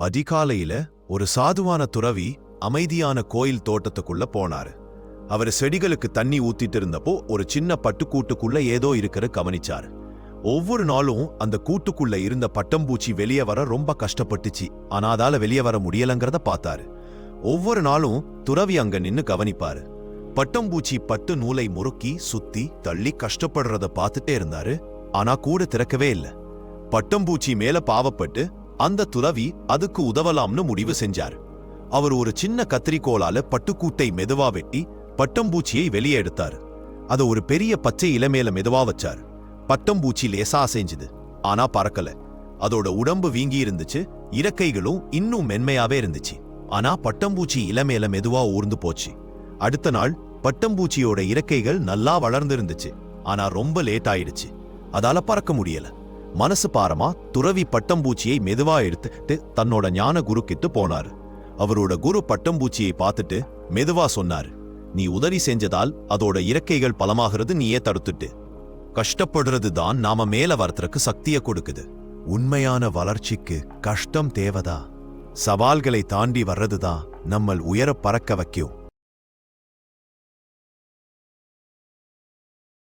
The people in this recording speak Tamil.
அதிகாலையில ஒரு சாதுவான துறவி அமைதியான கோயில் தோட்டத்துக்குள்ள போனாரு. அவர் செடிகளுக்கு தண்ணி ஊத்திட்டு இருந்தப்போ ஒரு சின்ன பட்டுக்கூட்டுக்குள்ள ஏதோ இருக்கிற கவனிச்சாரு. ஒவ்வொரு நாளும் அந்த கூட்டுக்குள்ள இருந்த பட்டம்பூச்சி வெளியே வர ரொம்ப கஷ்டப்பட்டுச்சு. ஆனா அதால வெளியே வர முடியலங்கிறத பார்த்தாரு. ஒவ்வொரு நாளும் துறவி அங்க நின்னு கவனிப்பாரு. பட்டம்பூச்சி பட்டு நூலை முறுக்கி சுத்தி தள்ளி கஷ்டப்படுறத பார்த்துட்டே இருந்தாரு. ஆனா கூட திறக்கவே இல்ல. பட்டம்பூச்சி மேல பாவப்பட்டு அந்த துறவி அதுக்கு உதவலாம்னு முடிவு செஞ்சார். அவர் ஒரு சின்ன கத்திரிக்கோலால பட்டுக்கூட்டை மெதுவா வெட்டி பட்டம்பூச்சியை வெளியே எடுத்தார். அதை ஒரு பெரிய பச்சை இளமேல மெதுவா வச்சார். பட்டம்பூச்சி லேசா அசைஞ்சுது. ஆனா பறக்கல. அதோட உடம்பு வீங்கி இருந்துச்சு. இறக்கைகளும் இன்னும் மென்மையாவே இருந்துச்சு. ஆனா பட்டம்பூச்சி இளமேல மெதுவா ஊர்ந்து போச்சு. அடுத்த நாள் பட்டம்பூச்சியோட இறக்கைகள் நல்லா வளர்ந்து இருந்துச்சு ஆனா ரொம்ப லேட் ஆயிடுச்சு. அதால பறக்க முடியல. மனசு பாரமா துறவி பட்டம்பூச்சியை மெதுவா எடுத்துட்டு தன்னோட ஞான குரு கிட்ட போனாரு. அவரோட குரு பட்டம்பூச்சியை பார்த்துட்டு மெதுவா சொன்னாரு நீ உதவி செஞ்சதால் அதோட இறக்கைகள் பலமாகிறது நீயே தடுத்துட்டு. கஷ்டப்படுறது தான் நாம மேல வரத்துறக்கு சக்திய கொடுக்குது. உண்மையான வளர்ச்சிக்கு கஷ்டம் தேவதா. சவால்களை தாண்டி வர்றதுதான் நம்மள் உயர பறக்க வைக்கும்.